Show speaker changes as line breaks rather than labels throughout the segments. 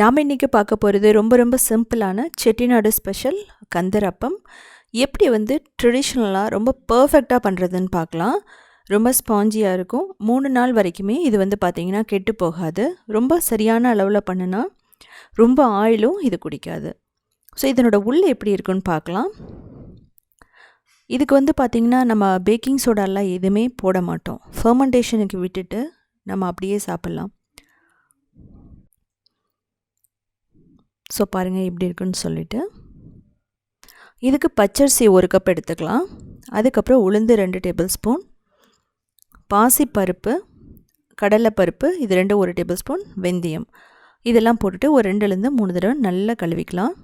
நாம் இன்றைக்கி பார்க்க போகிறது ரொம்ப ரொம்ப சிம்பிளான செட்டிநாடு ஸ்பெஷல் கந்தரப்பம். எப்படி வந்து ட்ரெடிஷ்னலாக ரொம்ப பர்ஃபெக்டாக பண்ணுறதுன்னு பார்க்கலாம். ரொம்ப ஸ்பாஞ்சியாக இருக்கும். மூணு நாள் வரைக்குமே இது வந்து பார்த்திங்கன்னா கெட்டு போகாது. ரொம்ப சரியான அளவில் பண்ணுனா ரொம்ப ஆயிலும் இது குடிக்காது. ஸோ இதனோட உள் எப்படி இருக்குன்னு பார்க்கலாம். இதுக்கு வந்து பார்த்திங்கன்னா நம்ம பேக்கிங் சோடாலாம் எதுவுமே போட மாட்டோம். ஃபர்மெண்டேஷனுக்கு விட்டுட்டு நம்ம அப்படியே சாப்பிட்லாம். ஸோ பாருங்கள் எப்படி இருக்குன்னு சொல்லிவிட்டு இதுக்கு பச்சரிசி ஒரு கப் எடுத்துக்கலாம். அதுக்கப்புறம் உளுந்து ரெண்டு டேபிள் ஸ்பூன் பாசிப்பருப்பு கடலைப்பருப்பு இது ரெண்டு ஒரு டேபிள் ஸ்பூன் வெந்தயம். இதெல்லாம் போட்டுட்டு ஒரு ரெண்டுலேருந்து மூணு தடவை நல்லா கழுவிக்கலாம்.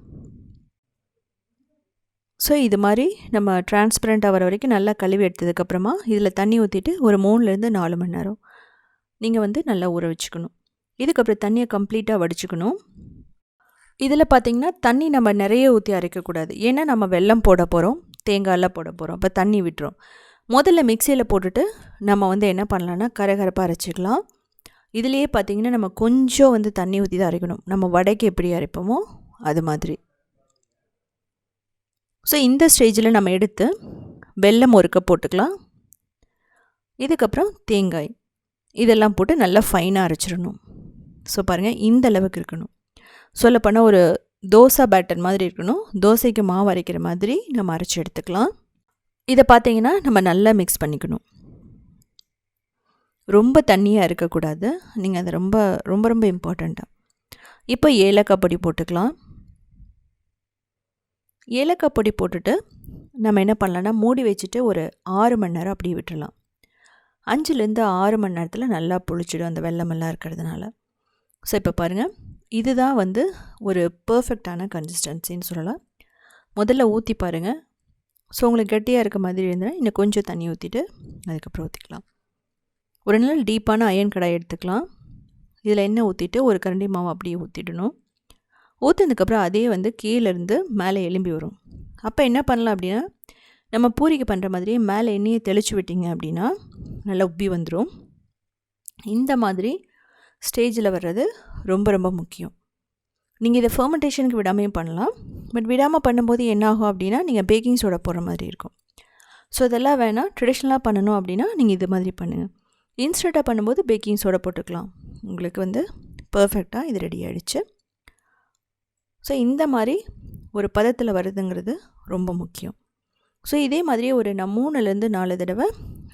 ஸோ இது மாதிரி நம்ம டிரான்ஸ்பரண்ட்டாக வர வரைக்கும் நல்லா கழுவி எடுத்ததுக்கப்புறமா இதில் தண்ணி ஊற்றிட்டு ஒரு மூணுலேருந்து நாலு மணி நேரம். நீங்கள் வந்து நல்லா ஊற வச்சுக்கணும். இதுக்கப்புறம் தண்ணியை கம்ப்ளீட்டாக வடிச்சுக்கணும். இதில் பார்த்திங்கன்னா தண்ணி நம்ம நிறைய ஊற்றி அரைக்கக்கூடாது. ஏன்னா நம்ம வெல்லம் போட போகிறோம் தேங்காயெல்லாம் போட போகிறோம் அப்போ தண்ணி விட்டுரும். முதல்ல மிக்சியில் போட்டுட்டு நம்ம வந்து என்ன பண்ணலான்னா கரகரப்பாக அரைச்சிக்கலாம். இதுலேயே பார்த்திங்கன்னா நம்ம கொஞ்சம் வந்து தண்ணி ஊற்றி தான் அரைக்கணும். நம்ம வடைக்கு எப்படி அரைப்போமோ அது மாதிரி. ஸோ இந்த ஸ்டேஜில் நம்ம எடுத்து வெல்லம் ஒரு கப் போட்டுக்கலாம். இதுக்கப்புறம் தேங்காய். இதெல்லாம் போட்டு நல்லா ஃபைனாக அரைச்சிடணும். ஸோ பாருங்கள் இந்த அளவுக்கு இருக்கணும். சொல்லப்போனால் ஒரு தோசை பேட்டர் மாதிரி இருக்கணும். தோசைக்கு மாவு அரைக்கிற மாதிரி நம்ம அரைச்சி எடுத்துக்கலாம். இதை பார்த்தீங்கன்னா நம்ம நல்லா மிக்ஸ் பண்ணிக்கணும். ரொம்ப தண்ணியாக இருக்கக்கூடாது. நீங்கள் அதை ரொம்ப ரொம்ப ரொம்ப இம்பார்ட்டண்ட்டாக இப்போ ஏலக்காய் பொடி போட்டுக்கலாம். ஏலக்காய் பொடி போட்டுட்டு நம்ம என்ன பண்ணலான்னா மூடி வச்சுட்டு ஒரு ஆறு மணி நேரம் அப்படியே விட்டுடலாம் அஞ்சுலேருந்து ஆறு மணி நேரத்தில் நல்லா புளிச்சிடும் அந்த வெள்ளமெல்லாம் இருக்கிறதுனால. ஸோ இப்போ பாருங்கள் இதுதான் வந்து ஒரு பர்ஃபெக்டான கன்சிஸ்டன்சின்னு சொல்லலாம். முதல்ல ஊற்றி பாருங்கள் ஸோ உங்களுக்கு கெட்டியாக இருக்க மாதிரி இருந்தால் இன்னும் கொஞ்சம் தண்ணி ஊற்றிட்டு அதுக்கப்புறம் ஊற்றிக்கலாம் ஒரு நாள் டீப்பான அயன் கடாய் எடுத்துக்கலாம். இதில் எண்ணெய் ஊற்றிட்டு ஒரு கரண்டி மாவு அப்படியே ஊற்றிடணும் ஊற்றினதுக்கப்புறம் அதே வந்து கீழேருந்து மேலே எலும்பி வரும். அப்போ என்ன பண்ணலாம் அப்படின்னா நம்ம பூரிக்கு பண்ணுற மாதிரியே மேலே எண்ணெயை தெளித்து விட்டிங்க அப்படின்னா நல்லா உப்பி வந்துடும் இந்த மாதிரி ஸ்டேஜில் வர்றது ரொம்ப ரொம்ப முக்கியம். நீங்கள் இதை ஃபர்மெண்டேஷனுக்கு விடாமையும் பண்ணலாம். பட் விடாமல் பண்ணும்போது என்னாகும் அப்படின்னா நீங்கள் பேக்கிங் சோடா போடுற மாதிரி இருக்கும். ஸோ இதெல்லாம் வேணால் ட்ரெடிஷ்னலாக பண்ணணும் அப்படின்னா நீங்கள் இது மாதிரி பண்ணுங்கள் இன்ஸ்டண்ட்டாக பண்ணும்போது பேக்கிங் சோடா போட்டுக்கலாம். உங்களுக்கு வந்து பர்ஃபெக்டாக இது ரெடி ஆகிடுச்சு ஸோ இந்த மாதிரி ஒரு பதத்தில் வருதுங்கிறது ரொம்ப முக்கியம். ஸோ இதே மாதிரி ஒரு நான் மூணுலேருந்து நாலு தடவை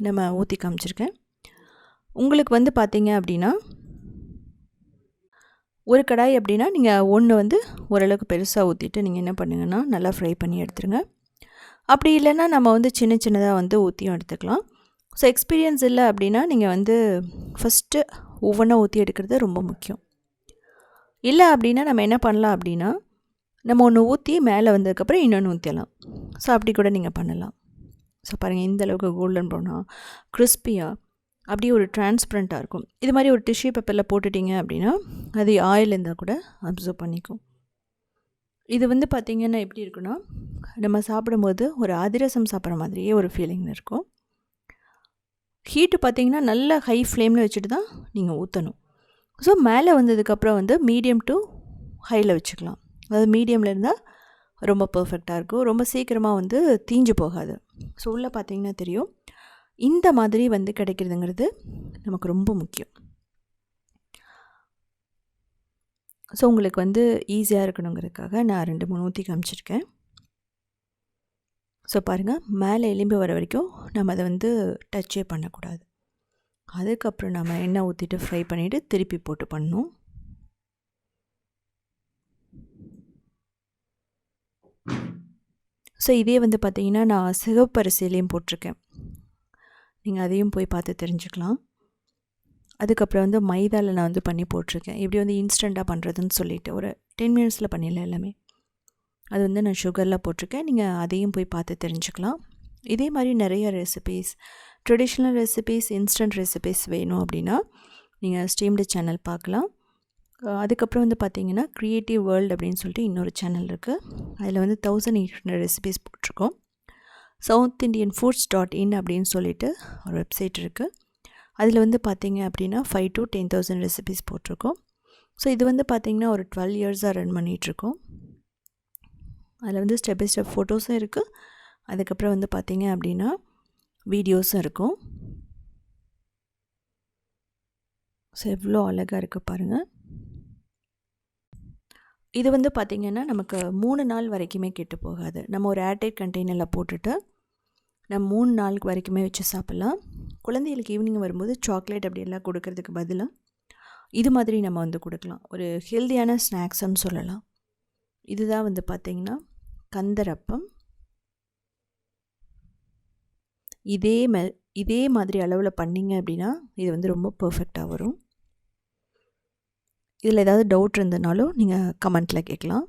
நம்ம ஊற்றி காமிச்சிருக்கேன். உங்களுக்கு வந்து பார்த்தீங்க அப்படின்னா ஒரு கடாய் அப்படின்னா நீங்கள் ஒன்று வந்து ஓரளவுக்கு பெருசாக ஊற்றிட்டு நீங்கள் என்ன பண்ணுங்கன்னா நல்லா ஃப்ரை பண்ணி எடுத்துருங்க. அப்படி இல்லைன்னா நம்ம வந்து சின்ன சின்னதாக வந்து ஊற்றியும் எடுத்துக்கலாம். ஸோ எக்ஸ்பீரியன்ஸ் இல்லை அப்படின்னா நீங்கள் வந்து ஃபஸ்ட்டு ஒவ்வொன்றா ஊற்றி எடுக்கிறது ரொம்ப முக்கியம். இல்லை அப்படின்னா நம்ம என்ன பண்ணலாம் அப்படின்னா நம்ம ஒன்று ஊற்றி மேலே வந்ததுக்கப்புறம் இன்னொன்று ஊற்றிடலாம் ஸோ அப்படி கூட நீங்கள் பண்ணலாம். ஸோ பாருங்கள் இந்த அளவுக்கு கோல்டன் ப்ரௌனாக கிறிஸ்பியாக அப்படியே ஒரு டிரான்ஸ்பரண்ட்டாக இருக்கும். இது மாதிரி ஒரு டிஷ்யூ பேப்பரில் போட்டுட்டிங்க அப்படின்னா அது ஆயில் இருந்தால் கூட அப்சர்வ் பண்ணிக்கும். இது வந்து பார்த்திங்கன்னா எப்படி இருக்குன்னா நம்ம சாப்பிடும்போது ஒரு அதிரசம் சாப்பிட்ற மாதிரியே ஒரு ஃபீலிங் இருக்கும். ஹீட்டு பார்த்திங்கன்னா நல்ல ஹை ஃப்ளேமில் வச்சுட்டு தான் நீங்கள் ஊற்றணும் ஸோ மேலே வந்ததுக்கப்புறம் வந்து மீடியம் டு ஹையில் வச்சுக்கலாம். அதாவது மீடியமில் இருந்தால் ரொம்ப பர்ஃபெக்டாக இருக்கும். ரொம்ப சீக்கிரமாக வந்து தீஞ்சு போகாது. ஸோ உள்ளே பார்த்திங்கன்னா தெரியும். இந்த மாதிரி வந்து கிடைக்கிறதுங்கிறது நமக்கு ரொம்ப முக்கியம். ஸோ உங்களுக்கு வந்து ஈஸியாக இருக்கணுங்கிறதுக்காக நான் ரெண்டு மூணு ஊற்றி காமிச்சிருக்கேன். ஸோ பாருங்கள் மேலே எலும்பி வர வரைக்கும் நம்ம அதை வந்து டச்சே பண்ணக்கூடாது. அதுக்கப்புறம் நம்ம எண்ணெய் ஊற்றிட்டு ஃப்ரை பண்ணிவிட்டு திருப்பி போட்டு பண்ணணும். ஸோ இதே வந்து பார்த்திங்கன்னா நான் சிகப்பரிசிலையும் போட்டிருக்கேன். நீங்கள் அதையும் போய் பார்த்து தெரிஞ்சுக்கலாம். அதுக்கப்புறம் வந்து மைதாவில் நான் வந்து பண்ணி போட்டிருக்கேன். இப்படி வந்து இன்ஸ்டண்ட்டாக பண்ணுறதுன்னு சொல்லிவிட்டு ஒரு டென் மினிட்ஸில் பண்ணிடலாம் எல்லாமே. அது வந்து நான் சுகரில் போட்டிருக்கேன். நீங்கள் அதையும் போய் பார்த்து தெரிஞ்சுக்கலாம். இதே மாதிரி நிறைய recipes traditional recipes instant recipes வேணும் அப்படின்னா நீங்கள் ஸ்டீம்டு சேனல் பார்க்கலாம். அதுக்கப்புறம் வந்து பார்த்தீங்கன்னா க்ரியேட்டிவ் வேர்ல்டு அப்படின்னு சொல்லிட்டு இன்னொரு சேனல் இருக்குது அதில் வந்து தௌசண்ட் எயிட் ஹண்ட்ரட் ரெசிபீஸ் போட்டிருக்கோம். South Indian foods dot in அப்படின்னு சொல்லிட்டு ஒரு வெப்சைட் இருக்குது அதில் வந்து பார்த்தீங்க அப்படின்னா five to ten thousand recipes போட்டிருக்கோம். ஸோ இது வந்து பார்த்திங்கன்னா ஒரு டுவெல் இயர்ஸாக ரன் பண்ணிகிட்ருக்கோம் அதில் வந்து ஸ்டெப் பை ஸ்டெப் ஃபோட்டோஸும் இருக்குது அதுக்கப்புறம் வந்து பார்த்திங்க அப்படின்னா வீடியோஸும் இருக்கும். ஸோ எவ்வளோ அழகாக இருக்குது பாருங்கள் இது வந்து பார்த்திங்கன்னா நமக்கு மூணு நாள் வரைக்குமே கெட்டு போகாது. நம்ம ஒரு ஏர்டைட் கண்டெய்னரில் போட்டுட்டு நம்ம மூணு நாளுக்கு வரைக்குமே வச்சு சாப்பிட்லாம். குழந்தைகளுக்கு ஈவினிங் வரும்போது சாக்லேட் அப்படியெல்லாம் கொடுக்கறதுக்கு பதிலாக இது மாதிரி நம்ம வந்து கொடுக்கலாம். ஒரு ஹெல்த்தியான ஸ்நாக்ஸ்ன்னு சொல்லலாம். இதுதான் வந்து பார்த்திங்கன்னா கந்தரப்பம். இதே மெ இதே மாதிரி அளவில் பண்ணிங்க அப்படின்னா இது வந்து ரொம்ப பர்ஃபெக்டாக வரும். இதில் ஏதாவது டவுட் இருந்ததுனாலும் நீங்கள் கமெண்ட்டில் கேட்கலாம்.